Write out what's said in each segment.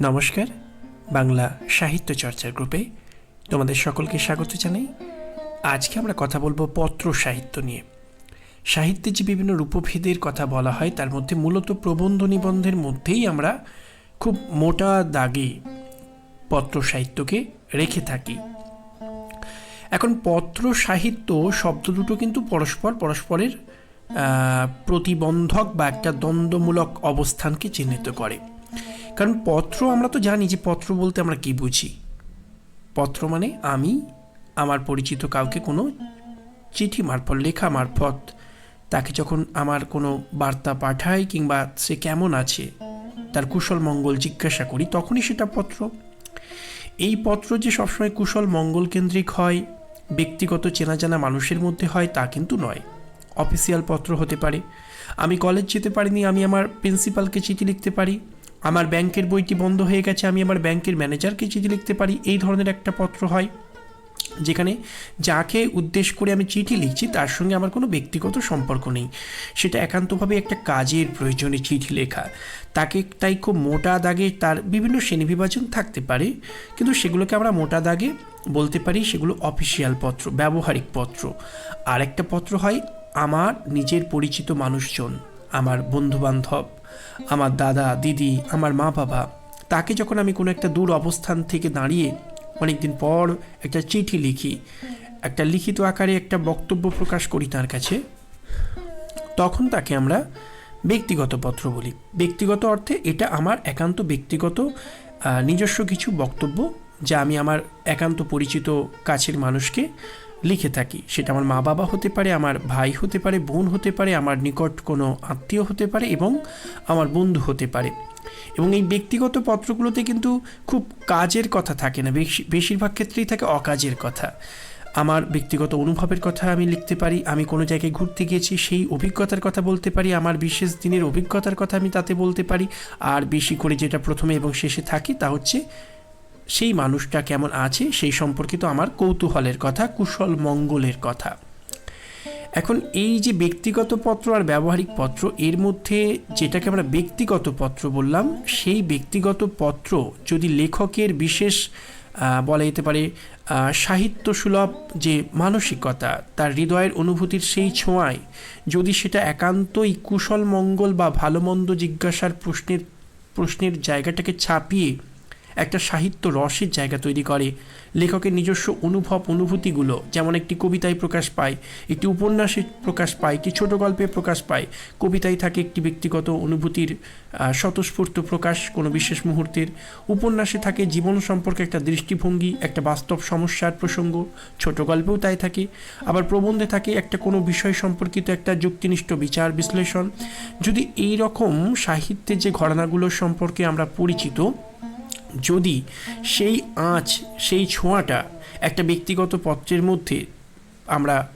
নমস্কার, বাংলা সাহিত্য চর্চার গ্রুপে তোমাদের সকলকে স্বাগত জানাই। আজকে আমরা কথা বলব পত্র সাহিত্য নিয়ে। সাহিত্যে যে বিভিন্ন রূপভেদের কথা বলা হয়, তার মধ্যে মূলত প্রবন্ধ নিবন্ধের মধ্যেই আমরা খুব মোটা দাগে পত্র সাহিত্যকে রেখে থাকি। এখন পত্র সাহিত্য শব্দ দুটো কিন্তু পরস্পর, পরস্পরের প্রতিবন্ধক বা একটা দ্বন্দ্বমূলক অবস্থানকে চিহ্নিত করে। কারণ পত্র আমরা তো জানি যে পত্র বলতে আমরা কি বুঝি। পত্র মানে আমি, আমার পরিচিত কাউকে কোনো চিঠি মারফত, লেখা মারফত, তাকে যখন আমার কোনো বার্তা পাঠাই কিংবা সে কেমন আছে, তার কুশল মঙ্গল জিজ্ঞাসা করি, তখনই সেটা পত্র। এই পত্র যে সবসময় কুশল মঙ্গল কেন্দ্রিক হয়, ব্যক্তিগত চেনা জানা মানুষের মধ্যে হয়, তা কিন্তু নয়। অফিসিয়াল পত্র হতে পারে। আমি কলেজ যেতে পারিনি, আমি আমার প্রিন্সিপালকে চিঠি লিখতে পারি। আমার ব্যাংকের বইটি বন্ধ হয়ে গেছে, আমি আমার ব্যাংকের ম্যানেজারকে চিঠি লিখতে পারি। এই ধরনের একটা পত্র হয়, যেখানে যাকে উদ্দেশ্য করে আমি চিঠি লিখছি, তার সঙ্গে আমার কোনো ব্যক্তিগত সম্পর্ক নেই। সেটা একান্তভাবে একটা কাজের প্রয়োজনে চিঠি লেখা। তাকে তাই খুব মোটা দাগে তার বিভিন্ন শ্রেণীবিভাজন থাকতে পারে, কিন্তু সেগুলোকে আমরা মোটা দাগে বলতে পারি সেগুলো অফিসিয়াল পত্র, ব্যবহারিক পত্র। আর একটা পত্র হয়, আমার নিজের পরিচিত মানুষজন। আমার বন্ধুবান্ধব, আমার দাদা, দিদি, আমার মা বাবা, তাকে যখন আমি কোনো একটা দূর অবস্থান থেকে দাঁড়িয়ে অনেকদিন পর একটা চিঠি লিখি, একটা লিখিত আকারে একটা বক্তব্য প্রকাশ করি তার কাছে, তখন তাকে আমরা ব্যক্তিগত পত্র বলি। ব্যক্তিগত অর্থে এটা আমার একান্ত ব্যক্তিগত নিজস্ব কিছু বক্তব্য যা আমি আমার একান্ত পরিচিত কাছের মানুষকে লিখে থাকি। সেটা আমার মা বাবা হতে পারে, আমার ভাই হতে পারে, বোন হতে পারে, আমার নিকট কোনো আত্মীয় হতে পারে এবং আমার বন্ধু হতে পারে। এবং এই ব্যক্তিগত পত্রগুলোতে কিন্তু খুব কাজের কথা থাকে না, বেশি- বেশিরভাগ ক্ষেত্রেই থাকে অকাজের কথা। আমার ব্যক্তিগত অনুভবের কথা আমি লিখতে পারি, আমি কোনো জায়গায় ঘুরতে গিয়েছি, সেই অভিজ্ঞতার কথা বলতে পারি, আমার বিশেষ দিনের অভিজ্ঞতার কথা আমি তাতে বলতে পারি। আর বেশি করে যেটা প্রথমে এবং শেষে থাকি তা হচ্ছে সেই মানুষটা কেমন আছে সেই সম্পর্কিত আমার কৌতূহলের কথা, কুশল মঙ্গলের কথা। এখন এই যে ব্যক্তিগত পত্র আর ব্যবহারিক পত্র, এর মধ্যে যেটাকে আমরা ব্যক্তিগত পত্র বললাম, সেই ব্যক্তিগত পত্র যদি লেখকের বিশেষ বলা যেতে পারে সাহিত্য সুলভ যে মানসিকতা, তার হৃদয়ের অনুভূতির সেই ছোঁয়ায়, যদি সেটা একান্তই কুশল মঙ্গল বা ভালো মন্দ জিজ্ঞাসার প্রশ্নের প্রশ্নের জায়গাটাকে ছাপিয়ে একটা সাহিত্য রসের জায়গা তৈরি করে। লেখকের নিজস্ব অনুভব, অনুভূতিগুলো, যেমন একটি কবিতায় প্রকাশ পায়, একটি উপন্যাসে প্রকাশ পায়, একটি ছোট গল্পে প্রকাশ পায়। কবিতায় থাকে একটি ব্যক্তিগত অনুভূতির স্বতঃস্ফূর্ত প্রকাশ কোনো বিশেষ মুহূর্তের। উপন্যাসে থাকে জীবন সম্পর্কে একটা দৃষ্টিভঙ্গি, একটা বাস্তব সমস্যার প্রসঙ্গ, ছোট গল্পেও তাই থাকে। আবার প্রবন্ধে থাকে একটা কোনো বিষয় সম্পর্কিত একটা যুক্তিনিষ্ঠ বিচার, বিশ্লেষণ। যদি এই রকম সাহিত্যের যে ঘটনাগুলো সম্পর্কে আমরা পরিচিত যদি সেই আঁচ, সেই ছোঁয়াটা একটা ব্যক্তিগত পত্রের মধ্যে আমরা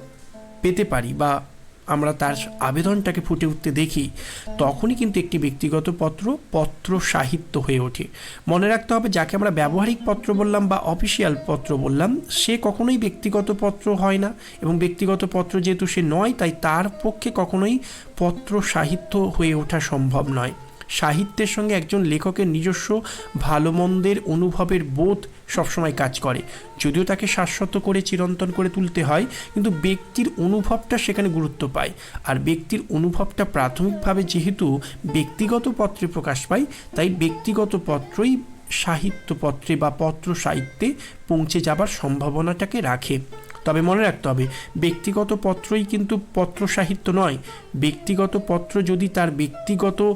পেতে পারি বা আমরা তার আবেদনটাকে ফুটে উঠতে দেখি, তখনই কিন্তু একটি ব্যক্তিগত পত্র পত্র সাহিত্য হয়ে ওঠে। মনে রাখতে হবে, যাকে আমরা ব্যবহারিক পত্র বললাম বা অফিসিয়াল পত্র বললাম, সে কখনোই ব্যক্তিগত পত্র হয় না এবং ব্যক্তিগত পত্র যেহেতু সে নয়, তাই তার পক্ষে কখনোই পত্র সাহিত্য হয়ে ওঠা সম্ভব নয়। সাহিত্যের সঙ্গে একজন লেখকের নিজস্ব ভালো মন্দের অনুভবের বোধ সবসময় কাজ করে। যদিও তাকে শাশ্বত করে চিরন্তন করে তুলতে হয়, কিন্তু ব্যক্তির অনুভবটা সেখানে গুরুত্ব পায়। আর ব্যক্তির অনুভবটা প্রাথমিকভাবে যেহেতু ব্যক্তিগত পত্রে প্রকাশ পায়, তাই ব্যক্তিগত পত্রই সাহিত্য পত্রে বা পত্র সাহিত্যে পৌঁছে যাবার সম্ভাবনাটাকে রাখে। তবে মনে রাখতে হবে, ব্যক্তিগত পত্রই কিন্তু পত্র সাহিত্য নয়। ব্যক্তিগত পত্র যদি তার ব্যক্তিগত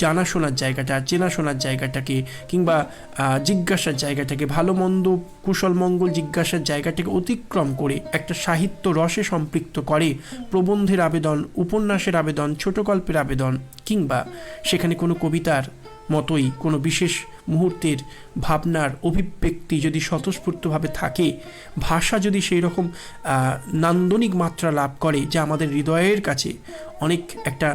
জানাশোনার জায়গাটা, চেনাশোনার জায়গাটাকে কিংবা জিজ্ঞাসার জায়গাটাকে, ভালো, মন্দ, কুশল, মঙ্গল জিজ্ঞাসার জায়গাটাকে অতিক্রম করে একটা সাহিত্য রসে সম্পৃক্ত করে প্রবন্ধের আবেদন, উপন্যাসের আবেদন ছোট গল্পের আবেদন কিংবা সেখানে কোনো কবিতার মতোই কোনো বিশেষ মুহূর্তের ভাবনার অভিব্যক্তি যদি স্বতঃস্ফূর্তভাবে থাকে, ভাষা যদি সেই রকম নান্দনিক মাত্রা লাভ করে যা আমাদের হৃদয়ের কাছে অনেক একটা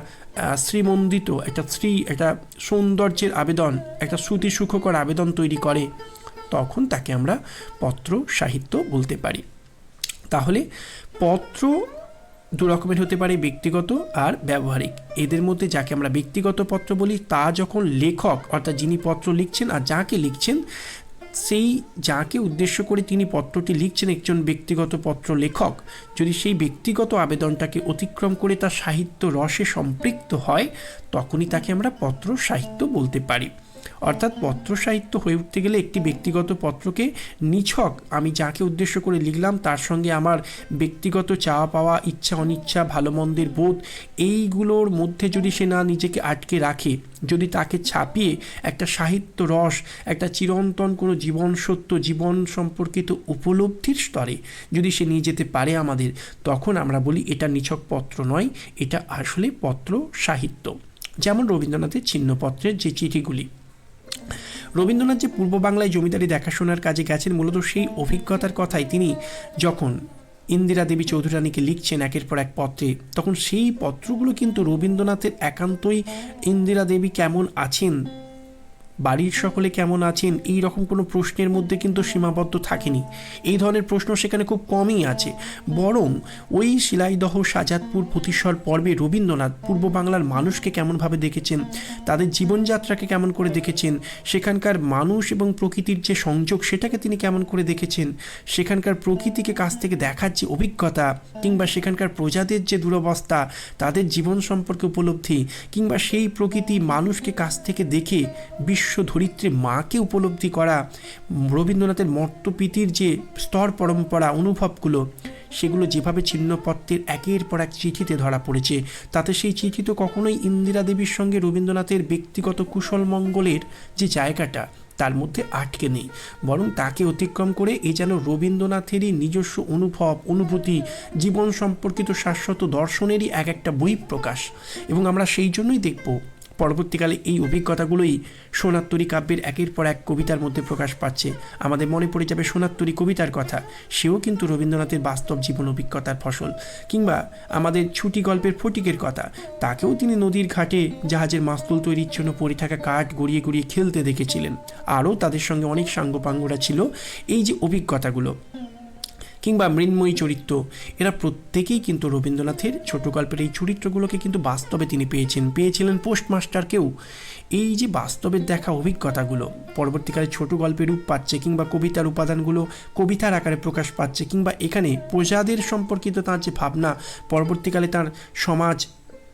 শ্রীমন্দিত, একটা শ্রী, একটা সৌন্দর্যের আবেদন, একটা শ্রুতি সুখকর আবেদন তৈরি করে, তখন তাকে আমরা পত্র সাহিত্য বলতে পারি। তাহলে পত্র দু রকমের হতে পারে, ব্যক্তিগত আর ব্যবহারিক। এদের মধ্যে যাকে আমরা ব্যক্তিগত পত্র বলি, তা যখন লেখক, অর্থাৎ যিনি পত্র লিখছেন আর যাকে লিখছেন সেই যাকে উদ্দেশ্য করে তিনি পত্রটি লিখছেন একজন ব্যক্তিগত পত্র লেখক, যদি সেই ব্যক্তিগত আবেদনটাকে অতিক্রম করে তার সাহিত্য রসে সম্পৃক্ত হয়, তখনই তাকে আমরা পত্র সাহিত্য বলতে পারি। অর্থাৎ পত্র সাহিত্য হয়ে উঠতে গেলে একটি ব্যক্তিগত পত্রকে নিছক। আমি যাকে উদ্দেশ্য করে লিখলাম, তার সঙ্গে আমার ব্যক্তিগত চাওয়া পাওয়া, ইচ্ছা অনিচ্ছা, ভালো মন্দের বোধ, এইগুলোর মধ্যে যদি সে না নিজেকে আটকে রাখে, যদি তাকে ছাপিয়ে একটা সাহিত্য রস, একটা চিরন্তন কোনো জীবন সত্য, জীবন সম্পর্কিত উপলব্ধির স্তরে যদি সে নিয়ে যেতে পারে আমাদের, তখন আমরা বলি এটা নিছক পত্র নয়, এটা আসলে পত্র সাহিত্য যেমন রবীন্দ্রনাথের ছিন্নপত্রের যে চিঠিগুলি। রবীন্দ্রনাথ যে পূর্ব বাংলায় জমিদারি দেখাশোনার কাজে গেছেন, মূলত সেই অভিজ্ঞতার কথাই তিনি যখন ইন্দিরা দেবী চৌধুরানীকে লিখছেন একের পর এক পত্রে, তখন সেই পত্রগুলো কিন্তু রবীন্দ্রনাথের একান্তই ইন্দিরা দেবী কেমন আছেন বাড়ির সকলে কেমন আছেন? এই রকম কোনো প্রশ্নের মধ্যে কিন্তু সীমাবদ্ধ থাকেনি। এই ধরনের প্রশ্ন সেখানে খুব কমই আছে। বরং ওই শিলাইদহ সাজাদপুর প্রতিস্বর পর্বে রবীন্দ্রনাথ পূর্ব বাংলার মানুষকে কেমনভাবে দেখেছেন? তাদের জীবনযাত্রাকে কেমন করে দেখেছেন? সেখানকার মানুষ এবং প্রকৃতির যে সংযোগ, সেটাকে তিনি কেমন করে দেখেছেন? সেখানকার প্রকৃতিকে কাছ থেকে দেখার যে অভিজ্ঞতা, কিংবা সেখানকার প্রজাদের যে দুরবস্থা, তাদের জীবন সম্পর্কে উপলব্ধি, কিংবা সেই প্রকৃতি মানুষকে কাছ থেকে দেখে বিশ্ব ধরিত্রী মাকে উপলব্ধি করা রবীন্দ্রনাথের মর্তপীতির যে স্তর পরম্পরা, অনুভবগুলো, সেগুলো যেভাবে ছিন্নপত্রের একের পর এক চিঠিতে ধরা পড়েছে, তাতে সেই চিঠি তো কখনোই ইন্দিরা দেবীর সঙ্গে রবীন্দ্রনাথের ব্যক্তিগত কুশল মঙ্গলের যে জায়গাটা, তার মধ্যে আটকে নেই। বরং তাকে অতিক্রম করে এ যেন রবীন্দ্রনাথেরই নিজস্ব অনুভব, অনুভূতি, জীবন সম্পর্কিত শাশ্বত দর্শনেরই এক একটা বহিঃপ্রকাশ এবং আমরা সেই জন্যই দেখব পরবর্তীকালে এই অভিজ্ঞতাগুলোই সোনাত্তরী কাব্যের একের পর এক কবিতার মধ্যে প্রকাশ পাচ্ছে। আমাদের মনে পড়ে যাবে সোনাত্তরী কবিতার কথা। সেও কিন্তু রবীন্দ্রনাথের বাস্তব জীবন অভিজ্ঞতার ফসল। কিংবা আমাদের ছুটি গল্পের ফটিকের কথা। তাকেও তিনি নদীর ঘাটে জাহাজের মাস্তুল তৈরির জন্য পড়ে থাকা কাঠ গড়িয়ে গড়িয়ে খেলতে দেখেছিলেন। আরও তাদের সঙ্গে অনেক সাঙ্গপাঙ্গরা ছিল। এই যে অভিজ্ঞতাগুলো কিংবা মৃন্ময়ী চরিত্র। এরা প্রত্যেকেই কিন্তু রবীন্দ্রনাথের ছোট গল্পের এই চরিত্রগুলোকে কিন্তু বাস্তবে তিনি পেয়েছেন, পেয়েছিলেন পোস্টমাস্টারকেও। এই যে বাস্তবের দেখা অভিজ্ঞতাগুলো, পরবর্তীকালে ছোট গল্পে রূপ পাচ্ছে কিংবা কবিতার উপাদানগুলো কবিতার আকারে প্রকাশ পাচ্ছে কিংবা এখানে প্রজাদের সম্পর্কিত তার যে ভাবনা, পরবর্তীকালে তার সমাজ,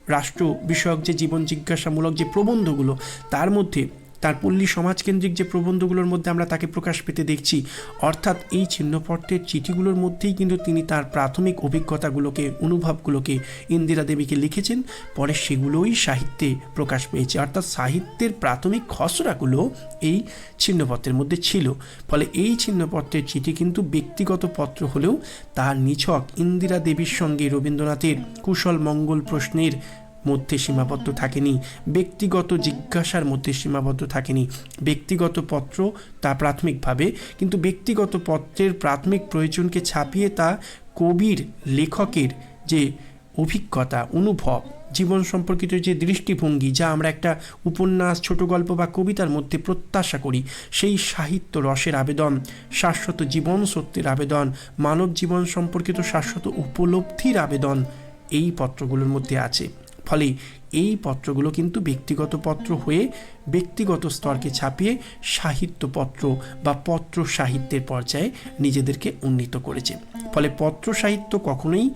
রাষ্ট্র বিষয়ক যে জীবন জিজ্ঞাসামূলক যে প্রবন্ধগুলো, তার মধ্যে তার পল্লী সমাজকেন্দ্রিক যে প্রবন্ধগুলোর মধ্যে আমরা তাকে প্রকাশ পেতে দেখছি, অর্থাৎ এই ছিন্নপট্টের চিঠিগুলোর মধ্যেই কিন্তু তিনি তার প্রাথমিক অভিজ্ঞতাগুলোকে, অনুভবগুলোকে ইন্দিরা দেবীকে লিখেছেন, পরে সেগুলোই সাহিত্যে প্রকাশ পেয়েছে। অর্থাৎ সাহিত্যের প্রাথমিক খসড়াগুলো এই ছিন্নপত্রের মধ্যে ছিল। ফলে এই ছিন্নপত্রের চিঠি কিন্তু ব্যক্তিগত পত্র হলেও তার নিছক ইন্দিরা দেবীর সঙ্গে রবীন্দ্রনাথের কুশল মঙ্গল প্রশ্নের মধ্যে সীমাবদ্ধ থাকেনি। ব্যক্তিগত জিজ্ঞাসার মধ্যে সীমাবদ্ধ থাকেনি। ব্যক্তিগত পত্র তা প্রাথমিকভাবে, কিন্তু ব্যক্তিগত পত্রের প্রাথমিক প্রয়োজনকে ছাপিয়ে তা কবির লেখকের যে অভিজ্ঞতা, অনুভব, জীবন সম্পর্কিত যে দৃষ্টিভঙ্গি, যা আমরা একটা উপন্যাস, ছোট গল্প বা কবিতার মধ্যে প্রত্যাশা করি, সেই সাহিত্য রসের আবেদন, শাশ্বত জীবন সত্যের আবেদন, মানব জীবন সম্পর্কিত শাশ্বত উপলব্ধির আবেদন, এই পত্রগুলোর মধ্যে আছে। ফলে এই পত্রগুলো কিন্তু ব্যক্তিগত পত্র হয়ে ব্যক্তিগত স্তরকে ছাপিয়ে সাহিত্যপত্র বা পত্র সাহিত্যের পর্যায়ে নিজেদেরকে উন্নীত করেছে। ফলে পত্র সাহিত্য কখনোই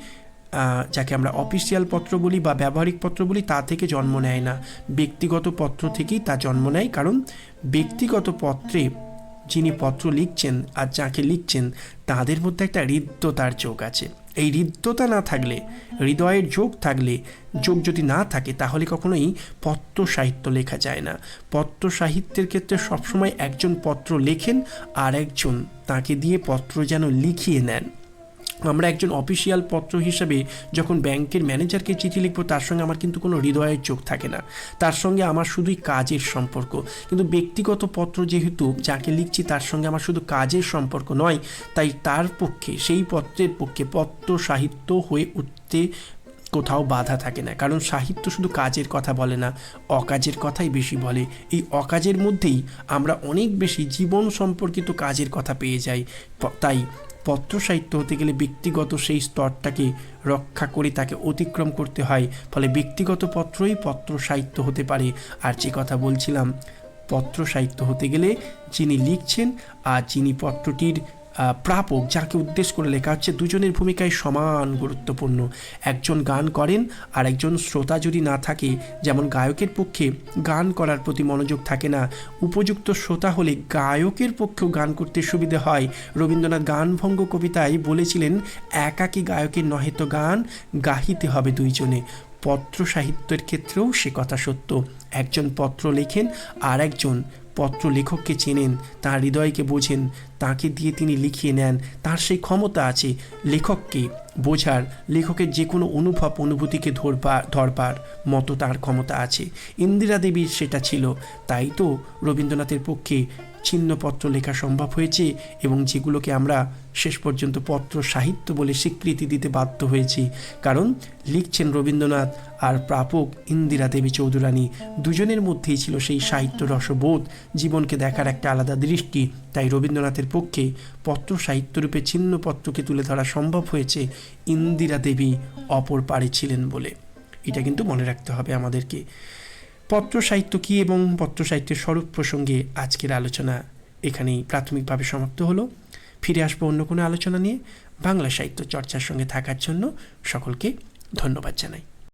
যাকে আমরা অফিসিয়াল পত্র বলি বা ব্যবহারিক পত্র বলি, তা থেকে জন্ম নেয় না। ব্যক্তিগত পত্র থেকেই তা জন্ম নেয়, কারণ ব্যক্তিগত পত্রে যিনি পত্র লিখছেন আর যাকে লিখছেন, তাদের মধ্যে একটা হৃদ্যতার চোখ আছে। এই হৃদ্যতা না থাকলে, হৃদয়ের যোগ থাকলে, যোগ যদি না থাকে, তাহলে কখনোই পত্র সাহিত্য লেখা যায় না। পত্র সাহিত্যের ক্ষেত্রে সবসময় একজন পত্র লেখেন আর একজন তাকে দিয়ে পত্র যেন লিখিয়ে নেন। আমরা একজন অফিসিয়াল পত্র হিসাবে যখন ব্যাংকের ম্যানেজারকে চিঠি লিখব, তার সঙ্গে আমার কিন্তু কোনো হৃদয়ের চোখ থাকে না। তার সঙ্গে আমার শুধুই কাজের সম্পর্ক। কিন্তু ব্যক্তিগত পত্র যেহেতু যাকে লিখছি, তার সঙ্গে আমার শুধু কাজের সম্পর্ক নয়, তাই তার পক্ষে, সেই পত্রের পক্ষে পত্র সাহিত্য হয়ে উঠতে কোথাও বাধা থাকে না। কারণ সাহিত্য শুধু কাজের কথা বলে না, অকাজের কথাই বেশি বলে। এই অকাজের মধ্যেই আমরা অনেক বেশি জীবন সম্পর্কিত কাজের কথা পেয়ে যাই। তাই পত্র সাহিত্য হতে গেলে ব্যক্তিগত সেই স্তরটাকে রক্ষা করে তাকে অতিক্রম করতে হয়। ফলে ব্যক্তিগত পত্রই পত্র সাহিত্য হতে পারে। আর যে কথা বলছিলাম পত্র সাহিত্য হতে গেলে যিনি লিখছেন আর যিনি পত্রটির প্রাপক যাকে উদ্দেশ্য করে লেখা হচ্ছে, দুজনের ভূমিকায় সমান গুরুত্বপূর্ণ। একজন গান করেন আর একজন শ্রোতা যদি না থাকে, যেমন গায়কের পক্ষে গান করার প্রতি মনোযোগ থাকে না, উপযুক্ত শ্রোতা হলে গায়কের পক্ষেও গান করতে সুবিধে হয়। রবীন্দ্রনাথ গানভঙ্গ কবিতায় বলেছিলেন, একাকী গায়কের নহে তো গান, গাহিতে হবে দুইজনে। পত্র সাহিত্যের ক্ষেত্রেও সে কথা সত্য। একজন পত্র লেখেন আর একজন পত্র লেখককে চেনেন, তার হৃদয়কে বোঝেন, তাকে দিয়ে তিনি লিখিয়ে নেন, তার সেই ক্ষমতা আছে লেখককে বোঝার, লেখকের যে কোনো অনুভব অনুভূতিকে ধরবার ধরবার মতো তার ক্ষমতা আছে। ইন্দিরা দেবীর সেটা ছিল, তাই তো রবীন্দ্রনাথের পক্ষে ছিন্নপত্র লেখা সম্ভব হয়েছে এবং যেগুলোকে আমরা শেষ পর্যন্ত পত্র সাহিত্য বলে স্বীকৃতি দিতে বাধ্য হয়েছি। কারণ লিখছেন রবীন্দ্রনাথ আর প্রাপক ইন্দিরা দেবী চৌধুরানী। দুজনের মধ্যেই ছিল সেই সাহিত্য রসবোধ, জীবনকে দেখার একটা আলাদা দৃষ্টি। তাই রবীন্দ্রনাথের পক্ষে পত্র সাহিত্যরূপে ছিন্নপত্রকে তুলে ধরা সম্ভব হয়েছে ইন্দিরা দেবী অপর পারে ছিলেন বলে। এটা কিন্তু মনে রাখতে হবে আমাদেরকে। পত্র সাহিত্য কী এবং পত্র সাহিত্যের স্বরূপ প্রসঙ্গে আজকের আলোচনা এখানেই প্রাথমিকভাবে সমাপ্ত হলো। ফিরে আসব অন্য কোনো আলোচনা নিয়ে। বাংলা সাহিত্য চর্চার সঙ্গে থাকার জন্য সকলকে ধন্যবাদ জানাই।